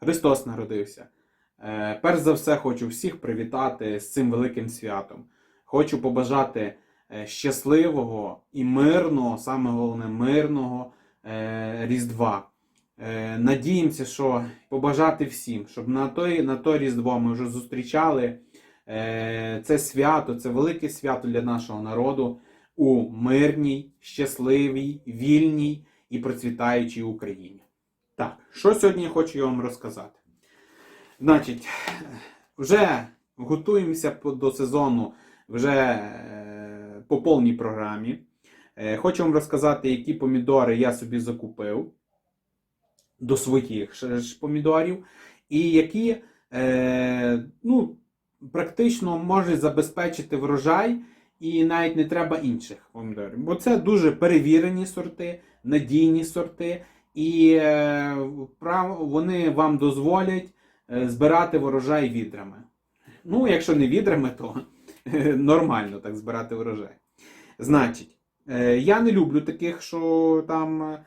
Христос народився. Е, Перш за все, хочу всіх привітати з цим великим святом. Хочу побажати е, щасливого і мирного, саме головне, мирного е, Різдва. Надіємося, що побажати всім, щоб на той, на то Різдво ми вже зустрічали це свято, це велике свято для нашого народу у мирній, щасливій, вільній і процвітаючій Україні. Так, що сьогодні хочу я вам розказати? Значить, вже готуємося до сезону вже е, по повній програмі. Е, Хочу вам розказати, які помідори я собі закупив до своїх помідорів, і які е, ну, практично можуть забезпечити врожай, і навіть не треба інших помідорів. Бо це дуже перевірені сорти, надійні сорти, і е, вони вам дозволять е, збирати врожай відрами. Ну, якщо не відрами, то нормально так збирати врожай. Значить, е, я не люблю таких, що там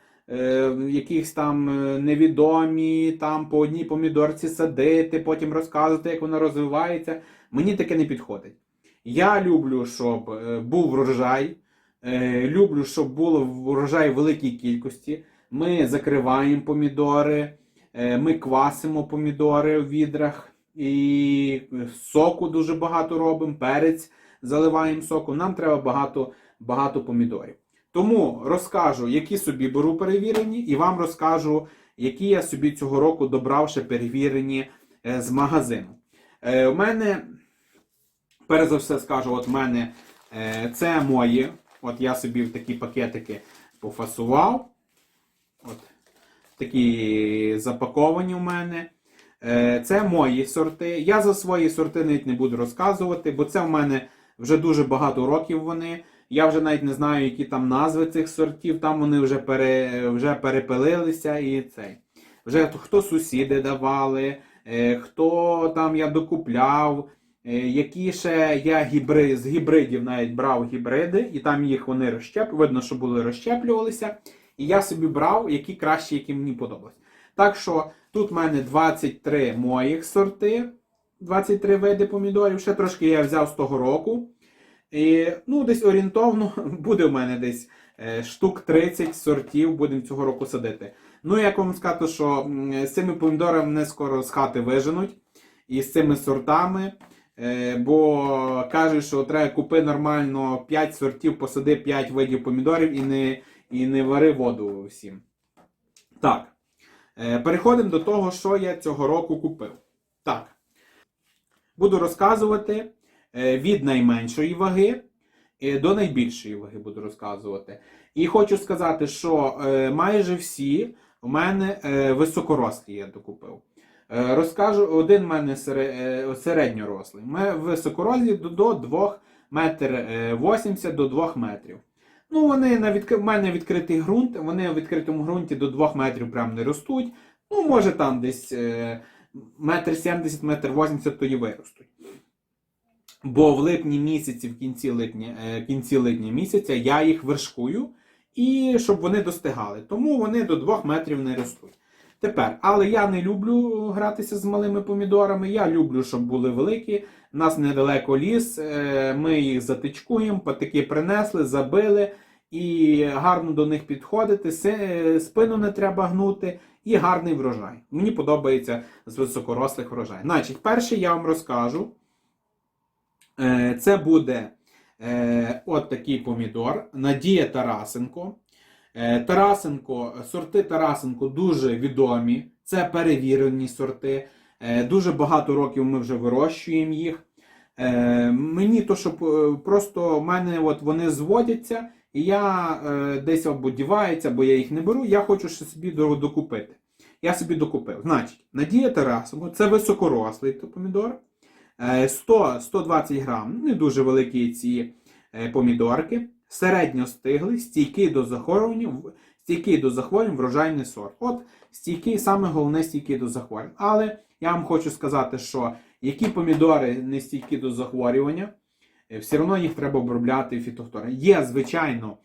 якихось там невідомі, там по одній помідорці садити, потім розказувати, як вона розвивається. Мені таке не підходить. Я люблю, щоб був врожай. Люблю, щоб було врожай в великій кількості. Ми закриваємо помідори, е, ми квасимо помідори в відрах і соку дуже багато робимо, перець заливаємо соку. Нам треба багато, багато помідорів. Тому розкажу, які собі беру перевірені, і вам розкажу, які я собі цього року добрав ще перевірені е, з магазину. Е, У мене, перш за все скажу, от мене це мої. От я собі в такі пакетики пофасував. От такі запаковані у мене. Е, Це мої сорти. Я за свої сорти навіть не буду розказувати, бо це в мене вже дуже багато років вони. Я вже навіть не знаю, які там назви цих сортів, там вони вже, пере, вже перепилилися і цей. Вже хто- сусіди давали, е, хто там я докупляв, е, які ще я гібри, з гібридів навіть брав гібриди, і там їх вони розщеп, видно, що були розщеплювалися. І я собі брав, які кращі, які мені подобались. Так що тут в мене 23 моїх сорти, 23 види помідорів. Ще трошки я взяв з того року. І, ну, десь орієнтовно буде в мене десь е, штук 30 сортів будемо цього року садити. Ну, як вам сказати, що з цими помідорами мене скоро з хати виженуть. І з цими сортами. Е, бо кажуть, що треба купи нормально 5 сортів, посади 5 видів помідорів і не, і не вари воду всім. Так. Е, Переходимо до того, що я цього року купив. Так. Буду розказувати е, від найменшої ваги е, до найбільшої ваги буду розказувати. І хочу сказати, що майже всі у мене високорослі я докупив. Розкажу, один в мене середньорослий. Ми високорослі до, до 2 метр е, 80 до 2 метрів. Ну, вони на відк... в мене відкритий ґрунт, вони в відкритому ґрунті до 2 метрів прям не ростуть. Ну, може там десь е, метр 70, метр 80 то виростуть. Бо в липні місяці, в кінці липня, е, кінці липня місяця я їх вершкую, і щоб вони достигали. Тому вони до 2 метрів не ростуть. Тепер, але я не люблю гратися з малими помідорами. Я люблю, щоб були великі. У нас недалеко ліс, е, ми їх затичкуємо, патики принесли, забили і гарно до них підходити. Спину не треба гнути і гарний врожай. Мені подобається з високорослих врожай. Значить, перший я вам розкажу. Е, Це буде е, от такий помідор. Надія Тарасенко. Е, Тарасенко, сорти Тарасенко дуже відомі. Це перевірені сорти. Е, Дуже багато років ми вже вирощуємо їх. Е, Мені то, що просто в мене от вони зводяться, і я десь або бо я їх не беру. Я хочу ще собі докупити. Я собі докупив. Значить, Надія Тарасенко, це високорослий помідор. Е, 100-120 грам, не дуже великі ці помідорки, середньо стиглий, стійкий до захворювання, стійкий до захворювань, врожайний сорт. От стійкий, саме головне стійкий до захворювань. Але я вам хочу сказати, що які помідори не стійкі до захворювання, е, все одно їх треба обробляти фітофтором. Є, звичайно,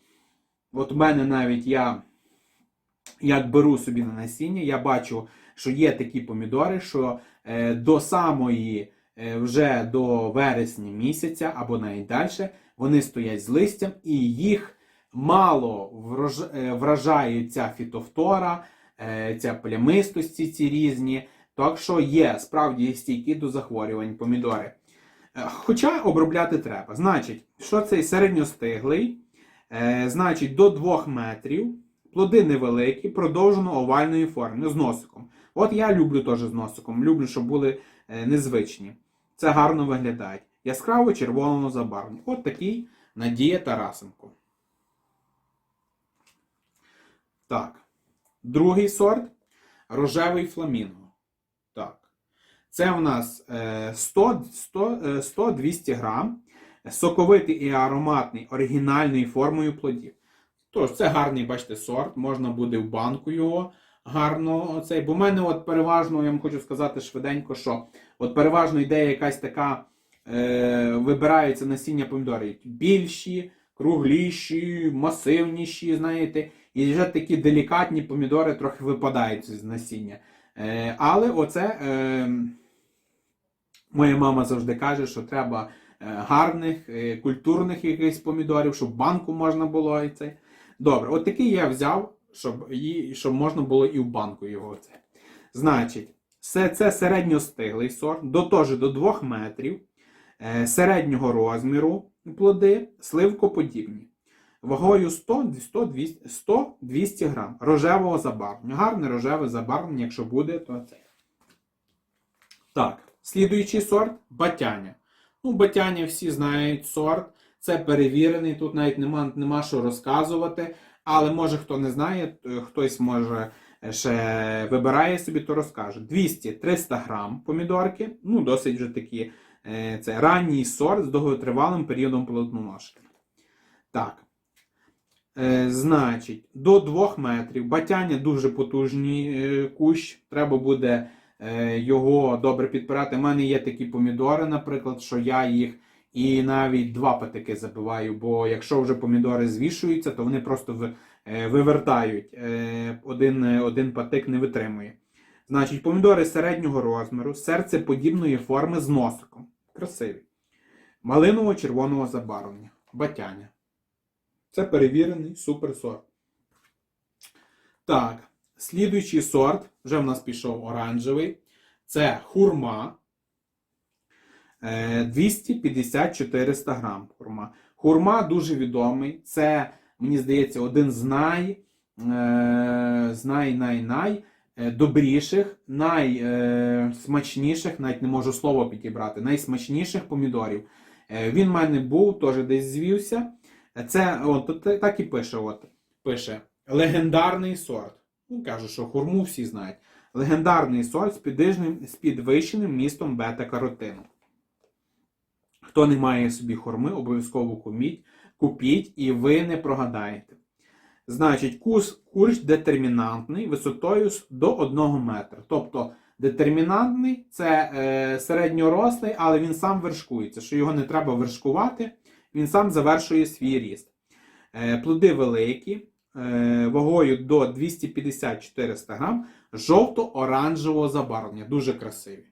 от у мене навіть я як беру собі на насіння, я бачу що є такі помідори, що е, до самої вже до вересня місяця або далі вони стоять з листям і їх мало е, вражає ця фітофтора, е, ця плямистості ці різні. Так що є справді стійкі до захворювань помідори. Е, Хоча обробляти треба. Значить, що цей середньостиглий, е, значить, до 2 метрів, плоди невеликі, продовжено овальної форми, ну, з носиком. От я люблю теж з носиком, люблю, щоб були е, незвичні. Це гарно виглядає. Яскраво червоного забарвлення. От такий Надія Тарасенко. Так. Другий сорт рожевий фламінго. Так. Це у нас е, 100, 100, е, 100-200 грам. Соковитий і ароматний оригінальною формою плодів. Тож, це гарний, бачите, сорт, можна буде в банку його гарно. Оцей. Бо в мене от переважно, я вам хочу сказати швиденько, що от переважно йде якась така, е, вибираються насіння помідори. Більші, кругліші, масивніші, знаєте. І вже такі делікатні помідори трохи випадають з насіння. Е, але оце е, моя мама завжди каже, що треба е, гарних, е, культурних якихось помідорів, щоб банку можна було і це. Добре, от такий я взяв, щоб, її, щоб можна було і в банку його. Це. Значить, це, це середньостиглий сорт, до теж до 2 метрів, е, середнього розміру плоди, сливкоподібні. Вагою 100-200 грам. Рожевого забарвлення. Гарне рожеве забарвлення, якщо буде, то це. Так, слідуючий сорт батяня. Ну, батяня всі знають сорт. Це перевірений, тут навіть нема, нема що розказувати. Але може хто не знає, хтось може ще вибирає собі, то розкаже. 200-300 грам помідорки. Ну, досить вже такі. е, Це ранній сорт з довготривалим періодом плодоношення. Так. Е, значить, до 2 метрів. Батяння дуже потужний е, кущ. Треба буде е, його добре підпирати. У мене є такі помідори, наприклад, що я їх і навіть два патики забиваю, бо якщо вже помідори звішуються, то вони просто е, вивертають. Е, Один, е, один патик не витримує. Значить, помідори середнього розміру, серцеподібної форми з носиком. Красиві. Малиново-червоного забарвлення. Батяня. Це перевірений суперсорт. Так, слідуючий сорт, вже в нас пішов оранжевий. Це хурма. Е, 250-400 грам хурма. Хурма дуже відомий. Це, мені здається, один з най, е, з най, най, най е, добріших, найсмачніших, навіть не можу слово підібрати, найсмачніших помідорів. Е, Він в мене був, теж десь звівся. Це от, так і пише. От, пише легендарний сорт. Ну, кажу, що хурму всі знають. Легендарний сорт з, підвищеним, містом бета-каротину. Хто не має собі хурми, обов'язково купіть, купіть і ви не прогадаєте. Значить, курс, курс детермінантний висотою до 1 метра. Тобто детермінантний це е, середньорослий, але він сам вершкується, що його не треба вершкувати, він сам завершує свій ріст. Е, плоди великі, е, вагою до 250-400 грам, жовто-оранжевого забарвлення. Дуже красиві.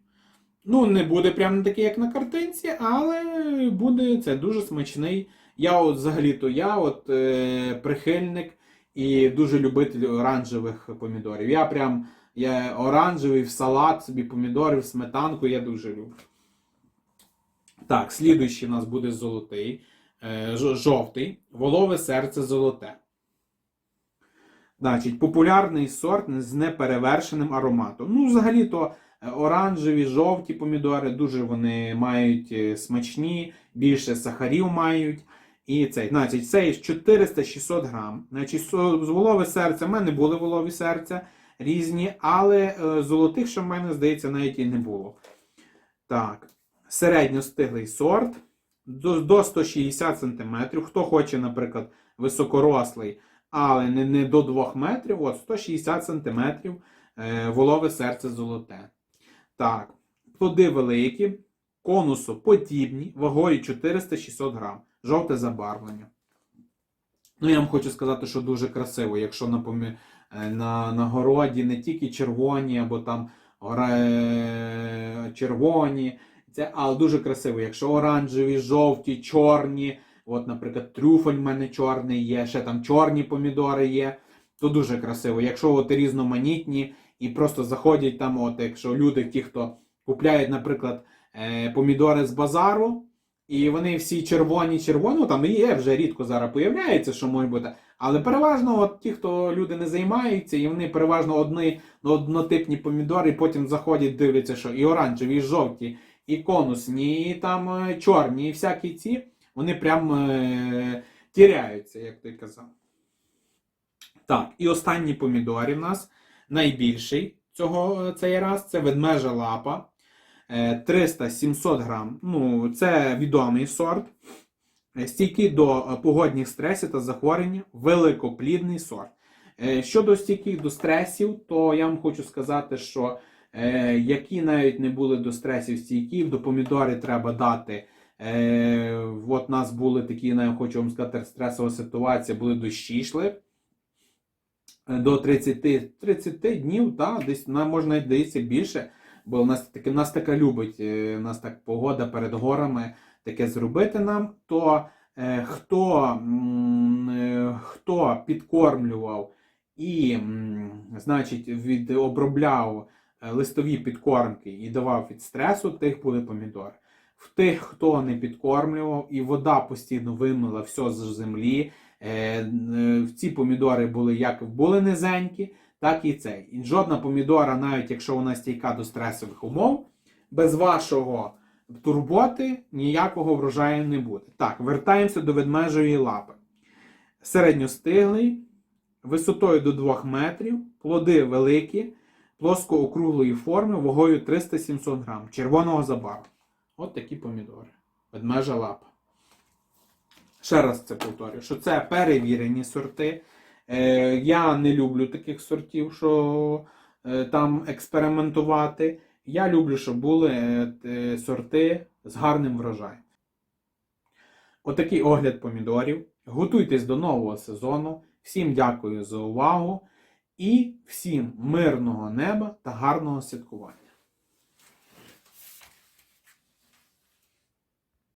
Ну, не буде прямо такий, як на картинці, але буде це дуже смачний. Я от взагалі-то я от е, прихильник і дуже любитель оранжевих помідорів. Я прям я оранжевий в салат, собі помідори, в сметанку, я дуже люблю. Так, слідуючий у нас буде золотий, е, жовтий, волове серце золоте. Значить, популярний сорт з неперевершеним ароматом. Ну, взагалі-то е, оранжеві, жовті помідори, дуже вони мають е, смачні, більше сахарів мають. І цей, значить, цей 400-600 грам. Значить, волове серце, в мене були волові серця різні, але е, золотих, що в мене, здається, навіть і не було. Так, середньостиглий сорт до, до 160 см. Хто хоче, наприклад, високорослий, але не, не до 2 метрів, от 160 см е, волове серце золоте. Так, плоди великі, конусу подібні, вагою 400-600 грам. Жовте забарвлення. Ну, я вам хочу сказати, що дуже красиво, якщо на е, на, на городі не тільки червоні або там оре- червоні. Це але дуже красиво. Якщо оранжеві, жовті, чорні, от, наприклад, трюфель в мене чорний є, ще там чорні помідори є, то дуже красиво. Якщо от різноманітні і просто заходять там, от якщо люди, ті, хто купляють, наприклад, е, помідори з базару, і вони всі червоні, червоні, там і є вже рідко зараз появляється, що може бути. Але переважно от ті, хто люди не займаються, і вони переважно одні, однотипні помідори, потім заходять, дивляться, що і оранжеві, і жовті, і конусні, і там е, чорні, і всякі ці, вони прям е, тіряються, як ти казав. Так, і останні помідори в нас найбільший цього цей раз це ведмежа лапа. Е, 300-700 грам. Ну, це відомий сорт. Е, Стійкий до е, погодних стресів та захворювань, великоплідний сорт. Е, Щодо стійких до стресів, то я вам хочу сказати, що е, які навіть не були до стресів стійкі, до помідори треба дати. Е, от у нас були такі, я хочу вам сказати, стресова ситуація, були дощі йшли е, до 30, 30 днів, та, десь на, можна здається більше, бо у нас, таке, нас така любить, е, нас так погода перед горами таке зробити нам, то е, хто, е, хто підкормлював і, значить, від, обробляв е, листові підкормки і давав від стресу, тих були помідори. В тих, хто не підкормлював, і вода постійно вимила все з землі. е, е, Ці помідори були як були низенькі, так і цей. І жодна помідора, навіть якщо вона стійка до стресових умов, без вашого турботи ніякого врожаю не буде. Так, вертаємося до ведмежої лапи. Середньостиглий, висотою до 2 метрів, плоди великі, плоско-округлої форми, вагою 300-700 грам, червоного забарвлення. От такі помідори. Ведмежа лапа. Ще раз це повторюю, що це перевірені сорти. Е, я не люблю таких сортів, що е, там експериментувати. Я люблю, щоб були е, сорти з гарним врожаєм. Отакий огляд помідорів. Готуйтесь до нового сезону. Всім дякую за увагу і всім мирного неба та гарного святкування.